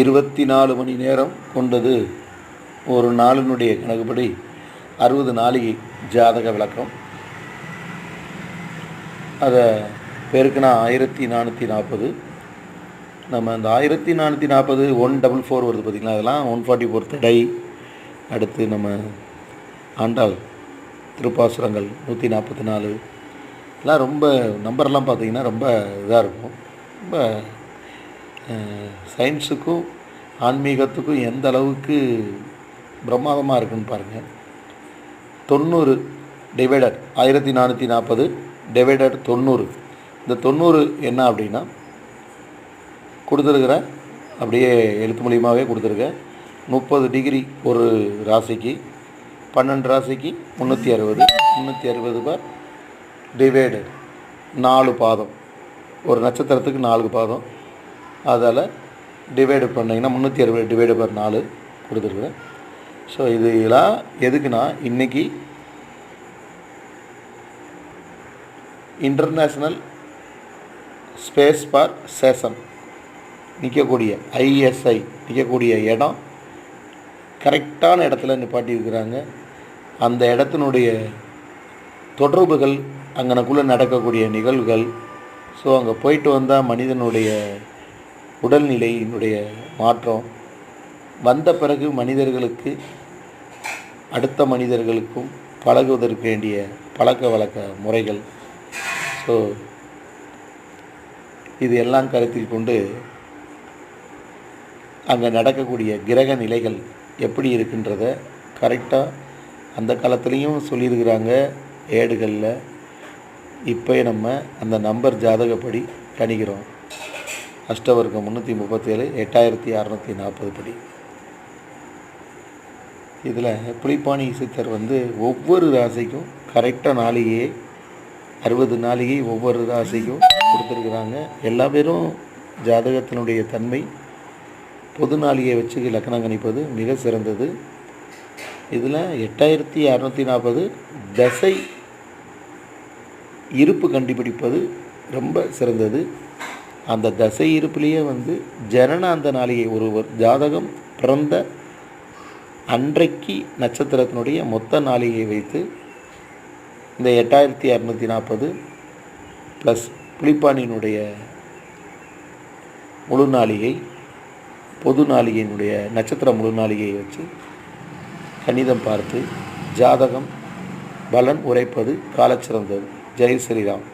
இருபத்தி நாலு மணி நேரம் கொண்டது. ஒரு நாளினுடைய கணக்குப்படி அறுபது நாளிகை ஜாதக விளக்கம். அதை பெருக்கினா ஆயிரத்தி நானூற்றி நாற்பது. நம்ம அந்த ஆயிரத்தி நானூற்றி நாற்பது ஒன் டபுள் ஃபோர் வருது பார்த்திங்களா அதெல்லாம் ஒன் ஃபார்ட்டி ஃபோர் தடை அடுத்து நம்ம ஆண்டாள் திருப்பாசுரங்கள் நூற்றி நாற்பத்தி நாலு. எல்லாம் ரொம்ப நம்பர்லாம் பார்த்திங்கன்னா ரொம்ப இதாக இருக்கும். ரொம்ப சயின்ஸுக்கும் ஆன்மீகத்துக்கும் எந்த அளவுக்கு பிரமாதமாக இருக்குன்னு பாருங்கள் தொண்ணூறு டிவைடர் ஆயிரத்தி நானூற்றி நாற்பது டிவைடர் தொண்ணூறு. இந்த தொண்ணூறு என்ன அப்படின்னா கொடுத்துருக்குற அப்படியே எழுத்து மூலியமாகவே கொடுத்துருக்கேன் முப்பது டிகிரி ஒரு ராசிக்கு பன்னெண்டு ராசிக்கு முந்நூற்றி அறுபது முந்நூற்றி அறுபது பார் டிவைடு நாலு பாதம். ஒரு நட்சத்திரத்துக்கு நாலு பாதம். அதால் டிவைடு பண்ணிங்கன்னா முந்நூற்றி அறுபது டிவைடு பர் நாலு கொடுத்துருக்குறேன் ஸோ இது இதெல்லாம் எதுக்குன்னா இன்றைக்கி இன்டர்நேஷ்னல் ஸ்பேஸ் ஃபார் சேஷன் நிற்கக்கூடிய ஐஎஸ்ஐ நிற்கக்கூடிய இடம் கரெக்டான இடத்துல நிப்பாட்டியிருக்கிறாங்க. அந்த இடத்தினுடைய தொடர்புகள் அங்கனக்குள்ளே நடக்கக்கூடிய நிகழ்வுகள். ஸோ அங்கே போயிட்டு வந்தால் மனிதனுடைய உடல்நிலையினுடைய மாற்றம். வந்த பிறகு மனிதர்களுக்கு அடுத்த மனிதர்களுக்கும் பழகுவதற்கு வேண்டிய பழக்க வழக்க முறைகள். ஸோ இது எல்லாம் கருத்தில் கொண்டு அங்கே நடக்கக்கூடிய கிரக நிலைகள் எப்படி இருக்குன்றத கரெக்டாக அந்த காலத்துலேயும் சொல்லியிருக்கிறாங்க. ஏடுகளில் இப்போ நம்ம அந்த நம்பர் ஜாதகப்படி கணிக்கிறோம். அஷ்டவர்க்கம் முந்நூற்றி முப்பத்தேழு எட்டாயிரத்தி அறநூற்றி நாற்பது படி. இதில் புலிப்பாணி சித்தர் வந்து ஒவ்வொரு ராசிக்கும் கரெக்டாக நாளிகையே அறுபது நாளிகை ஒவ்வொரு ராசிக்கும் கொடுத்துருக்குறாங்க. எல்லா பேரும் ஜாதகத்தினுடைய தன்மை பொது நாளியை வச்சு லக்கணம் கணிப்பது மிக சிறந்தது. இதில் எட்டாயிரத்தி அறநூற்றி நாற்பது தசை இருப்பு கண்டுபிடிப்பது ரொம்ப சிறந்தது. அந்த தசை இருப்பிலேயே வந்து ஜனன அந்த நாளிகை ஒருவர் ஜாதகம் பிறந்த அன்றைக்கு நட்சத்திரத்தினுடைய மொத்த நாளிகையை வைத்து இந்த எட்டாயிரத்தி இரநூத்தி நாற்பது ப்ளஸ் புலிப்பானியினுடைய முழு நாளிகை பொது நாளிகையினுடைய நட்சத்திர முழு நாளிகையை வச்சு கணிதம் பார்த்து ஜாதகம் பலன் உரைப்பது காலச்சிறந்தது. ஜெய் ஸ்ரீராம்.